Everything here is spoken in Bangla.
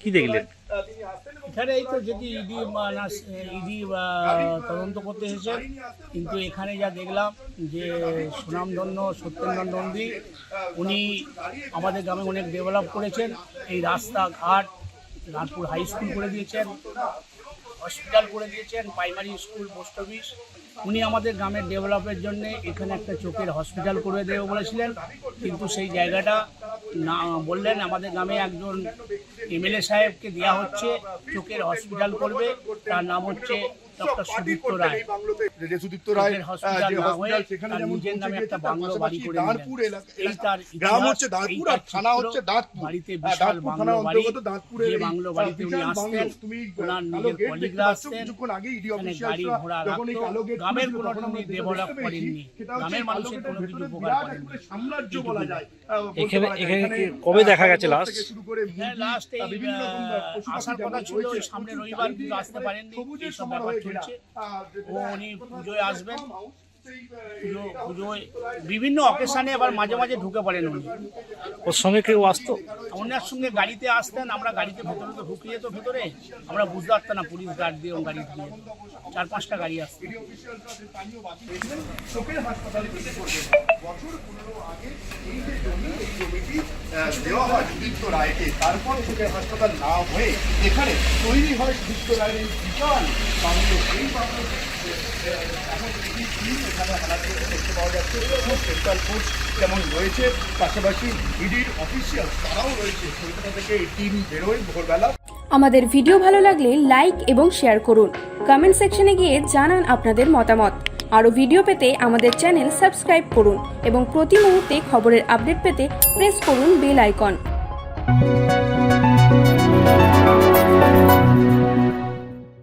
কি দেখলেন? এখানে এই তো যেটি ইডি ইডি তদন্ত করতে এসেছে, কিন্তু এখানে যা দেখলাম যে সুনামধন্য সত্যেন্দ্র নন্দী, উনি আমাদের গ্রামে অনেক ডেভেলপ করেছেন, এই রাস্তাঘাট রানপুর হাই স্কুল করে দিয়েছেন হসপিটাল করে দিয়েছেন প্রাইমারি স্কুল পোস্ট অফিস উনি আমাদের গ্রামের ডেভেলপের জন্য এখানে একটা চোখের হসপিটাল করে দেবে বলেছিলেন। কিন্তু সেই জায়গাটা না বললেন আমাদের গ্রামে একজন এমএলএ সাহেবকে দেওয়া হচ্ছে চোখের হসপিটাল করবে তার নাম হচ্ছে ডক্টর সুদীপ্ত রায়। সুদীপ্ত রায় হসপিটাল যে না হসপিটাল সেখানে নিজের নামে একটা বাংলো বাড়ি করে দাঁড়পুর এই তার গ্রাম হচ্ছে দাঁতপুর আর থানা হচ্ছে দাঁতপুর। বাড়িতে বিশাল বাংলো বাড়ি অন্তর্গত যে বাংলো বাড়িতে উনি আসতেন তুমি ওনার নিজের কলিগরা আসতেন কিছুক্ষণ আগে ইডি এখানে গাড়ি অফিসিয়ালসরা ঘোড়া যখন এই রাখতো গ্রামের কোনো তখন আমরা উনি দেখতে ডেভেলপ করেননি। গ্রামের মানুষের কোনো কিছু উপকার করেননি সাম্রাজ্য বলা যায়। এখানে- কবে দেখা গেছে লাস্ট শুরু করে হ্যাঁ লাস্ট এই বিভিন্ন আসার কথা ছিল সামনে রবিবার কিন্তু আসতে একেবারে পারেননি ব্যাপার চলছে। উনি পুজোয় আসবেন। পুজো পুজোয় বিভিন্ন অকেশনে আবার মাঝে মাঝে ঢুকে পড়েন উনি। ওর সঙ্গে কেউ আসতো? ওনার সঙ্গে গাড়িতে আসতেন আমরা গাড়িতে ভেতরে তো ঢুকিয়ে তো ভেতরে আমরা বুঝতে পারতাম না পুলিশ গার্ড দিয়ে ওর গাড়ি দিয়ে। চার পাঁচটা গাড়ি আসতো। চোখের হাসপাতালে বিক্রি করবে বছর পনেরো আগে এই যে জমি এই জমিটি আহ, দেওয়া হয় সুদীপ্ত রায়কে তারপর হাসপাতাল না হয়ে এখানে তৈরি হয় সুদীপ্ত রায়ের বিশাল বাংলো। এই বাংলোতে এখন এখানে হানাতে দেখতে পাওয়া যাচ্ছে। সেন্ট্রাল ফোর্স যেমন রয়েছে, পাশাপাশি ইডির অফিসিয়াল তারাও রয়েছে। কলকাতা থেকে এই টিম বেরোয় ভোরবেলা। আমাদের ভিডিও ভালো লাগলে লাইক এবং শেয়ার করুন। কমেন্ট সেকশনে গিয়ে জানান আপনাদের মতামত। আরও ভিডিও পেতে আমাদের চ্যানেল সাবস্ক্রাইব করুন এবং প্রতি মুহূর্তে খবরের আপডেট পেতে প্রেস করুন বেল আইকন